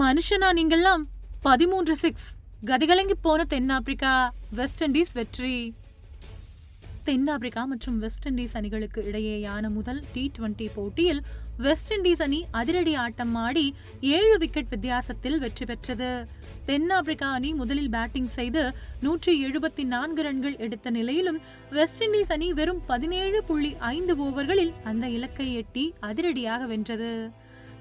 மனுஷனா நீங்கெல்லாம் பதிமூன்று சிக்ஸ். கதிகலங்கி போன தென்னாப்பிரிக்கா வெஸ்ட் இண்டீஸ் வெற்றி. தென்னாப்பிரிக்கா மற்றும் வெஸ்ட் இண்டீஸ் அணிகளுக்கு இடையேயான முதல் டி டுவெண்டி போட்டியில் வெஸ்ட் இண்டீஸ் அணி அதிரடி ஆட்டம் ஆடி ஏழு விக்கெட் வித்தியாசத்தில் வெற்றி பெற்றது. தென்னாப்பிரிக்கா அணி முதலில் பேட்டிங் செய்து நூற்றி எழுபத்தி நான்கு ரன்கள் எடுத்த நிலையிலும் வெஸ்ட் இண்டீஸ் அணி வெறும் பதினேழு புள்ளி ஐந்து ஓவர்களில் அந்த இலக்கை எட்டி அதிரடியாக வென்றது.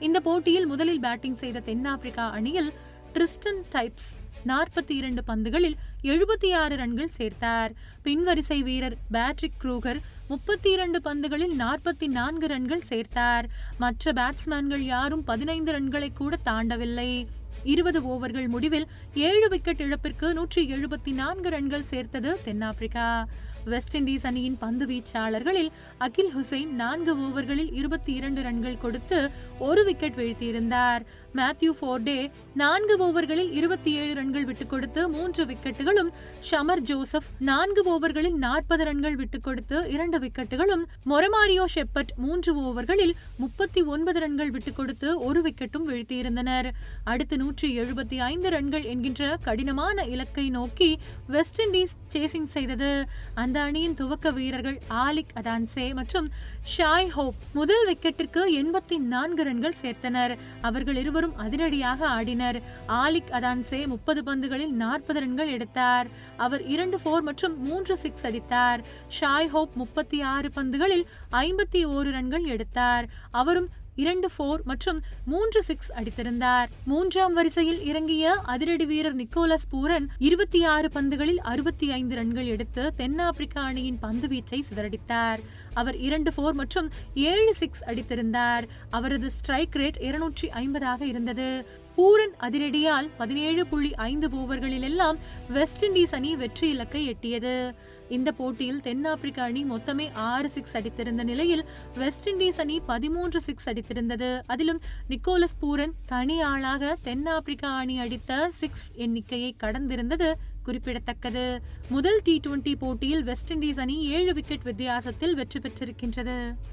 இந்த போட்டியில் முதலில் பேட்டிங் செய்த தென்னாப்பிரிக்கா அணியில் ட்ரிஸ்டன் டைப்ஸ் நாற்பத்தி இரண்டு பந்துகளில் எழுபத்தி ஆறு ரன்கள் சேர்த்தார். பின்வரிசை வீரர் பேட்ரிக் க்ரூகர் முப்பத்தி இரண்டு பந்துகளில் நாற்பத்தி நான்கு ரன்கள் சேர்த்தார். மற்ற பேட்ஸ்மேன்கள் யாரும் பதினைந்து ரன்களை கூட தாண்டவில்லை. இருபது ஓவர்கள் முடிவில் ஏழு விக்கெட் இழப்பிற்கு நூற்றி எழுபத்தி நான்கு ரன்கள் சேர்த்தது தென்னாப்பிரிக்கா. வெஸ்ட் இண்டீஸ் அணியின் பந்து வீச்சாளர்களில் அகில் ஹுசைன் நான்கு ஓவர்களில் இருபத்தி இரண்டு ரன்கள் கொடுத்து ஒரு விக்கெட் வீழ்த்தியிருந்தார். மேத்யூ ஃபோர்டே நான்கு ஓவர்களில் இருபத்தி ஏழு ரன்கள் விட்டுக் கொடுத்து மூன்று விக்கெட்டுகளும் ஷமர் ஜோசப் நான்கு ஓவர்களில் நாற்பது ரன்கள் விட்டுக் கொடுத்து இரண்டு விக்கெட்டுகளும் மொரமாரியோ ஷெப்பட் மூன்று ஓவர்களில் முப்பத்தி ஒன்பது ரன்கள் விட்டுக் கொடுத்து ஒரு விக்கெட்டும் வீழ்த்தியிருந்தனர். அடுத்து நூற்றி எழுபத்தி ஐந்து ரன்கள் என்கின்ற கடினமான இலக்கை நோக்கி வெஸ்ட் இண்டீஸ் சேசிங் செய்தது. அந்த அணியின் துவக்க வீரர்கள் ஆலிக் அதான்சே மற்றும் ஷாய் ஹோப் முதல் விக்கெட்டிற்கு எண்பத்தி நான்கு ரன்கள் சேர்த்தனர். அவர்கள் இருவரும் அதிரடியாக ஆடினர். ஆலிக் அதான்சே முப்பது பந்துகளில் நாற்பது ரன்கள் எடுத்தார். அவர் இரண்டு போர் மற்றும் மூன்று சிக்ஸ் அடித்தார். ஷாய் ஹோப் முப்பத்தி ஆறு பந்துகளில் ஐம்பத்தி ஓரு ரன்கள் எடுத்தார். அவரும் இரண்டு போர் மற்றும் மூன்று சிக்ஸ் அடித்திருந்தார். மூன்றாம் வரிசையில் இறங்கிய அதிரடி வீரர் நிக்கோலஸ் பூரன் இருபத்தி ஆறு பந்துகளில் அறுபத்தி ஐந்து ரன்கள் எடுத்து தென்னாப்பிரிக்கா அணியின் பந்து வீச்சை சிதறடித்தார். அவர் இரண்டு போர் மற்றும் ஏழு சிக்ஸ் அடித்திருந்தார். அவரது ஸ்ட்ரைக் ரேட் இருநூற்றி ஐம்பதாக இருந்தது. பூரன் அதிரடியால் பதினேழு புள்ளி ஐந்து ஓவர்களில் எல்லாம் வெஸ்ட் இண்டீஸ் அணி வெற்றி இலக்கை எட்டியது. இந்த போட்டியில் தென்னாப்பிரிக்க அணி மொத்தமே ஆறு சிக்ஸ் அடித்திருந்த நிலையில் வெஸ்ட் இண்டீஸ் அணி பதிமூன்று சிக்ஸ் அடித்திருந்தது. அதிலும் நிக்கோலஸ் பூரன் தனி ஆளாக தென்னாப்பிரிக்கா அணி அடித்த சிக்ஸ் எண்ணிக்கையை கடந்திருந்தது குறிப்பிடத்தக்கது. முதல் டி டுவெண்டி போட்டியில் வெஸ்ட் இண்டீஸ் அணி ஏழு விக்கெட் வித்தியாசத்தில் வெற்றி பெற்றிருக்கின்றது.